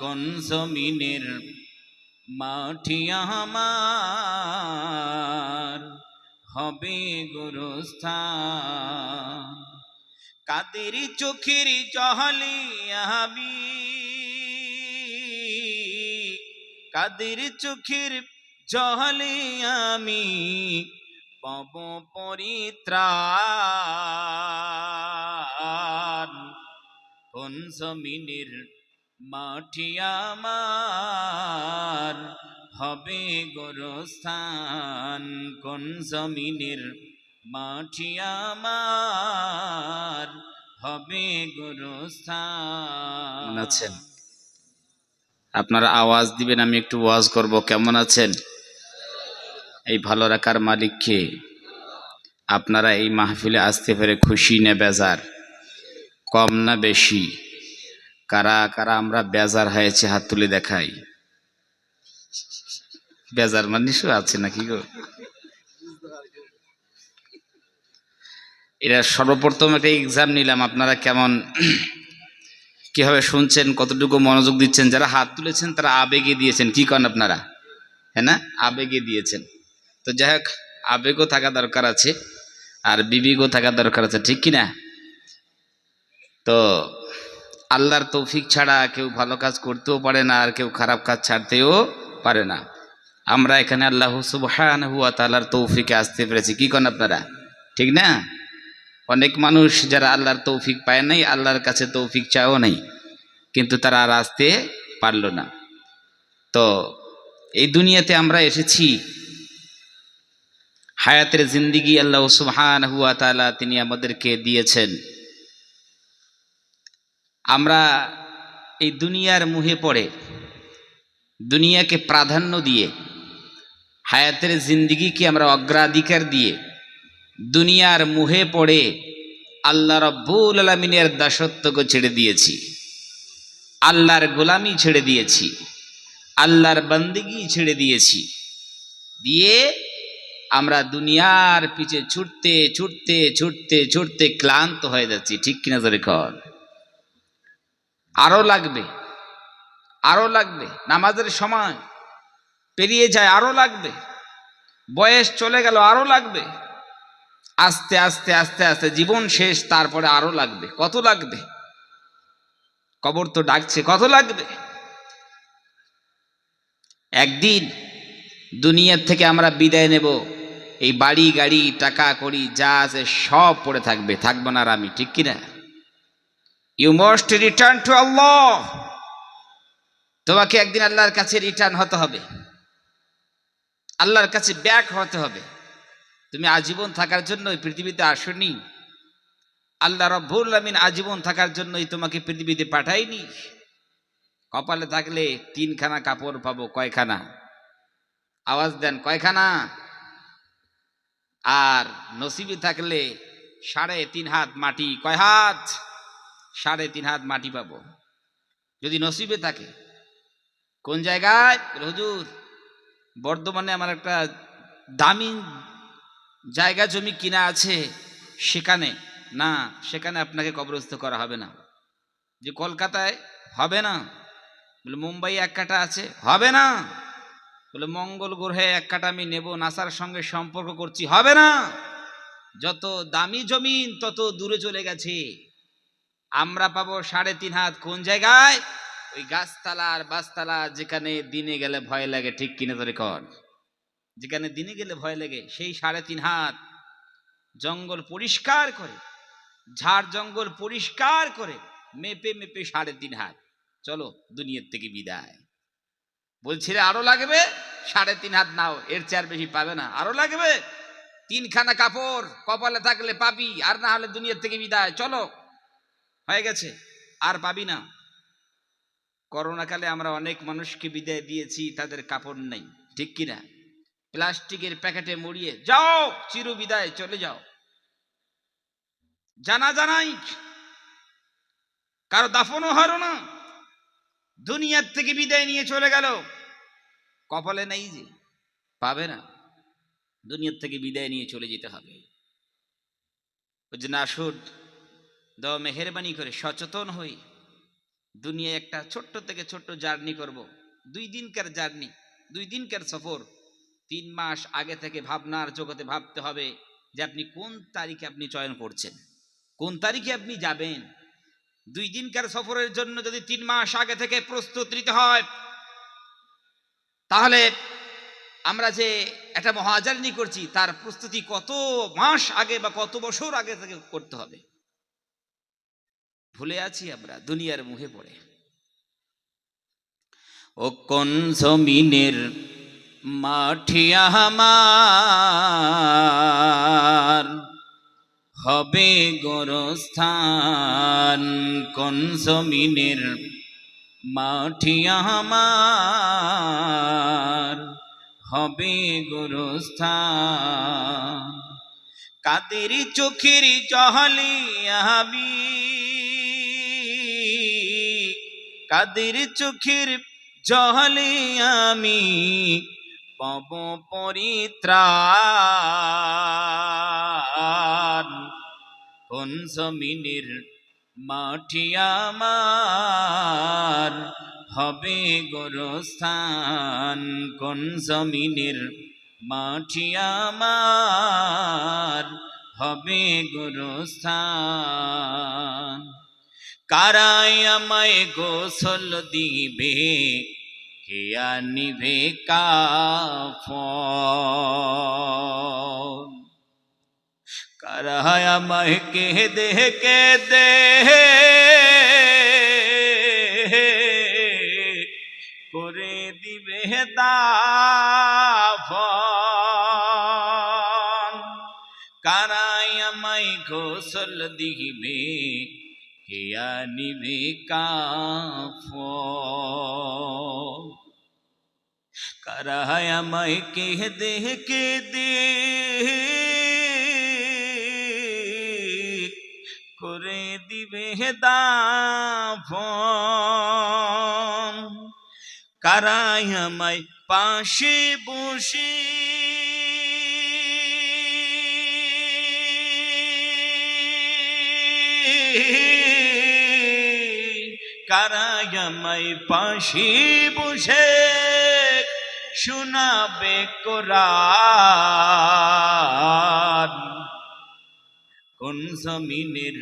কোন জমিনের মাঠি আমার, হবে গুরুস্থান। কাদের চোখের জহলে আবি কাদের চোখের জহলে আমি পব পরিত্রাণ। কোন জমিনের মাটি আমার হবে গোরস্থান, কোন জমিনের মাটি আমার হবে গোরস্থান? আছেন? আপনারা আওয়াজ দিবেন, আমি একটু ওয়াজ করব। কেমন আছেন? এই ভালো রাখার মালিককে আপনারা এই মাহফিলে আসতে পেরে খুশি না বেজার? কম না বেশি? কারা কারা আমরা বেজার হয়েছে হাত তুলে দেখাই। বেজার মানুষও আছে নাকি গো? এরা সর্বপ্রথম একটা এক্সাম নিলাম, আপনারা কেমন, কীভাবে শুনছেন, কতটুকু মনোযোগ দিচ্ছেন? যারা হাত তুলেছেন, তারা আবেগে দিয়েছেন। কি করেন আপনারা? হ্যাঁ না? আবেগে দিয়েছেন। তো যাই হোক, আবেগও থাকা দরকার আছে, আর বিবেকও থাকা দরকার আছে, ঠিক কি না? তো আল্লাহর তৌফিক ছাড়া কেউ ভালো কাজ করতেও পারে না আর কেউ খারাপ কাজ ছাড়তেও পারে না। আমরা এখানে আল্লাহ সুবহান হুয়া তালার তৌফিকে আসতে পেরেছি। কি করেন আপনারা? ঠিক না? অনেক মানুষ যারা আল্লাহর তৌফিক পায় নাই, আল্লাহর কাছে তৌফিক চাও নাই, কিন্তু তারা আর আসতে পারল না। তো এই দুনিয়াতে আমরা এসেছি। হায়াতের জিন্দিগি আল্লাহ সুবহান হুয়া তালা তিনি আমাদেরকে দিয়েছেন। আমরা এই দুনিয়ার মুহে পড়ে, দুনিয়াকে প্রাধান্য দিয়ে, হায়াতের জিন্দিগিকে আমরা অগ্রাধিকার দিয়ে, দুনিয়ার মুহে পড়ে আল্লাহ রব্বুল আলমিনের দাসত্বকে ছেড়ে দিয়েছি, আল্লাহর গোলামি ছেড়ে দিয়েছি, আল্লাহর বন্দিগি ছেড়ে দিয়েছি, দিয়ে আমরা দুনিয়ার পিছে ছুটতে ছুটতে ছুটতে ছুটতে ক্লান্ত হয়ে যাচ্ছি। ঠিক কিনা ধরে কর আরও লাগবে আরও লাগবে, নামাজের সময় পেরিয়ে যায় আরও লাগবে, বয়স চলে গেল আরও লাগবে, আস্তে আস্তে আস্তে আস্তে, জীবন শেষ, তারপরে আরও লাগবে, কত লাগবে? কবর তো ডাকছে, কত লাগবে? একদিন দুনিয়ার থেকে আমরা বিদায় নেব, এই বাড়ি, গাড়ি, টাকা করি যা আছে সব পড়ে থাকবে, থাকব না আর আমি, ঠিক কিনা? You must return to Allah তোমাকে একদিন আল্লাহর কাছে রিটার্ন হতে হবে। আল্লাহর কাছে ব্যাক হতে হবে। তুমি আজীবন থাকার জন্য এই পৃথিবীতে আসনি। আল্লাহ রব্বুল আমিন আজীবন থাকার জন্যই তোমাকে পৃথিবীতে পাঠাইনি কপালে থাকলে তিনখানা কাপড় পাবো, কয়খানা? আওয়াজ দেন, কয়খানা? আর নসিবে থাকলে সাড়ে তিন হাত মাটি, কয় হাত? সাড়ে তিন হাত মাটি পাবো। যদি নসিবে থাকে, কোন জায়গায়? হুজুর বর্ধমানে আমার একটা দামি জায়গা জমি কিনা আছে সেখানে। না, সেখানে আপনাকে কবরস্থ করা হবে না। যে কলকাতায় হবে না। বলে, মুম্বাই এক কাটা আছে। হবে না। বলে, মঙ্গল গ্রহে এক কাটা আমি নেব, নাসার সঙ্গে সম্পর্ক করছি। হবে না। যত দামি জমিন, তত দূরে চলে গেছে। আমরা পাবো সাড়ে তিন হাত। কোন জায়গায়? ওই গাছতলা আর বাসতলা যেখানে দিনে গেলে ভয় লাগে, ঠিক কিনে ধরে কর। যেখানে দিনে গেলে ভয় লাগে, সেই সাড়ে তিন হাত জঙ্গল পরিষ্কার করে, ঝাড় জঙ্গল পরিষ্কার করে, মেপে মেপে সাড়ে তিন হাত। চলো, দুনিয়ার থেকে বিদায়। বলছি রে আরও লাগবে? সাড়ে তিন হাত নাও, এর চেয়ার বেশি পাবে না। আরও লাগবে? তিনখানা কাপড়, কপালে থাকলে পাবি, আর না হলে দুনিয়ার থেকে বিদায়। চলো। হয়ে গেছে। আর পাবি না। করোনাকালে আমরা অনেক মানুষকে বিদায় দিয়েছি, তাদের কাপড় নেই। ঠিক কিনা? প্লাস্টিকের প্যাকেটে মুড়িয়ে, যাও চির বিদায় চলে যাও। জানা জানাই, কারও দাফনও হারো না। দুনিয়ার থেকে বিদায় নিয়ে চলে গেল। কপালে নেই যে, পাবে না। দুনিয়ার থেকে বিদায় নিয়ে চলে যেতে হবে। ওই যে নাসুদ দ মেহরবানি করে, সচেতন হই। দুনিয়ায় একটা ছোট্ট থেকে ছোট্ট জার্নি করব। দুই দিনকার জার্নি, দুই দিনকার সফর। তিন মাস আগে থেকে ভাবনার জগতে ভাবতে হবে যে আপনি কোন তারিখে আপনি চয়ন করছেন, কোন তারিখে আপনি যাবেন। দুই দিনকার সফরের জন্য যদি তিন মাস আগে থেকে প্রস্তুত নিতে হয়, তাহলে আমরা যে একটা মহাজার্নি করছি, তার প্রস্তুতি কত মাস আগে বা কত বছর আগে থেকে করতে হবে? ভুলে আছি আমরা, দুনিয়ার মুখে পড়ে। ও কোন জমিনের মাঠিয়া হবে গোরস্থান। কোন জমিনের মাঠিয়া আমার? হবে গোরস্থান। কাদের চোখের জহলি আমি কাদের চোখের জহলে আমি পব পরিত্রাণ? কোন জমিনের মাটি আমার হবে গোরস্থান? কোন জমিনের মাটি আমার হবে গোরস্থান? কারাই আমায় গোসল দিবে, কে আনিবে কাফন? কারাই আমায় কে দে কে দে করে দিবে দাফন? কারাই আমায় গোসল দিবে কেয়া নিবে কাফ কারায় আমায় কে দে কে দে। করে দিবে দাফন। কারায় আমায় পাশে বসে। কারায়ামাই পাশে বসে শোনাবে কোরআন। কোন জমিনের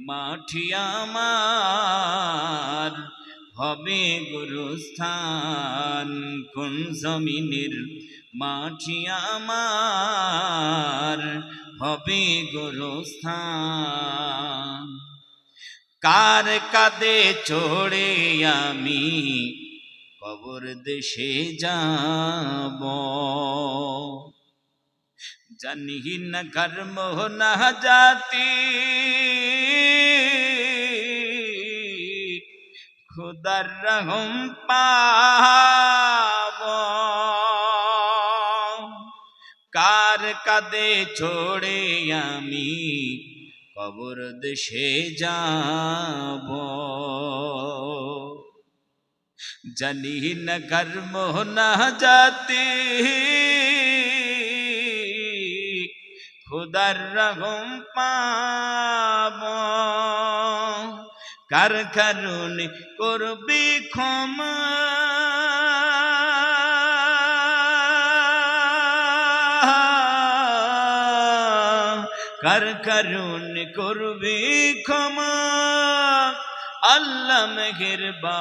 মাটি আমার? হবে গুরুস্থান। কোন জমিনের মাটি আমার? হবে গুরুস্থান। কার কাদে চড়ে আমি? কবর দেশে যাব। জানি না কর্ম না জাতি। খুদার রহম পাব। কার কাদে ছোড়ে আমি? কবর দেশে যাব। জানি না কর্ম না জাতি। খুদার রহম পাব। কার কারণে করবি ক্ষমা। কার কারণে করবি ক্ষমা, আল্লাহ মেহেরবান।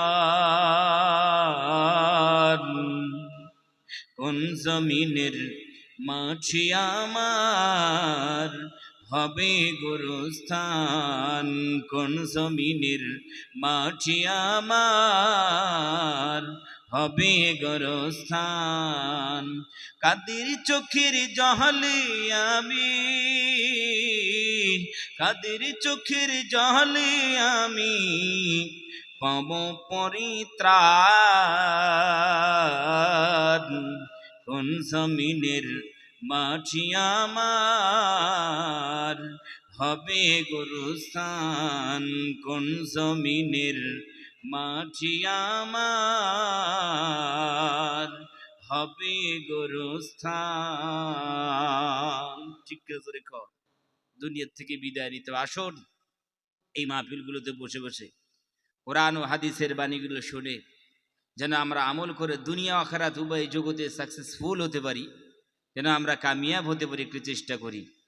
কোন জমিনের মাছি আমার হবে গুরুস্থান? কোন জমিনের মাছি আমার হবে গরস্থান। কাদের চোখের জহলে আমি? কাদের চোখের জহলে আমি? পাব পরিত্রাণ। কোন জমিনের মাটি আমার? হবে গুরুস্থান। কোন জমিনের আমার হবে গুরুস্থান। ঠিক আছে দুনিয়ার থেকে বিদায় নিতে আসুন, এই মাহফিলগুলোতে বসে বসে কোরআন ও হাদিসের বাণীগুলো শুনে যেন আমরা আমল করে দুনিয়া আখারাত উভয় জগতে সাকসেসফুল হতে পারি, যেন আমরা কামিয়াব হতে পারি, একটু চেষ্টা করি।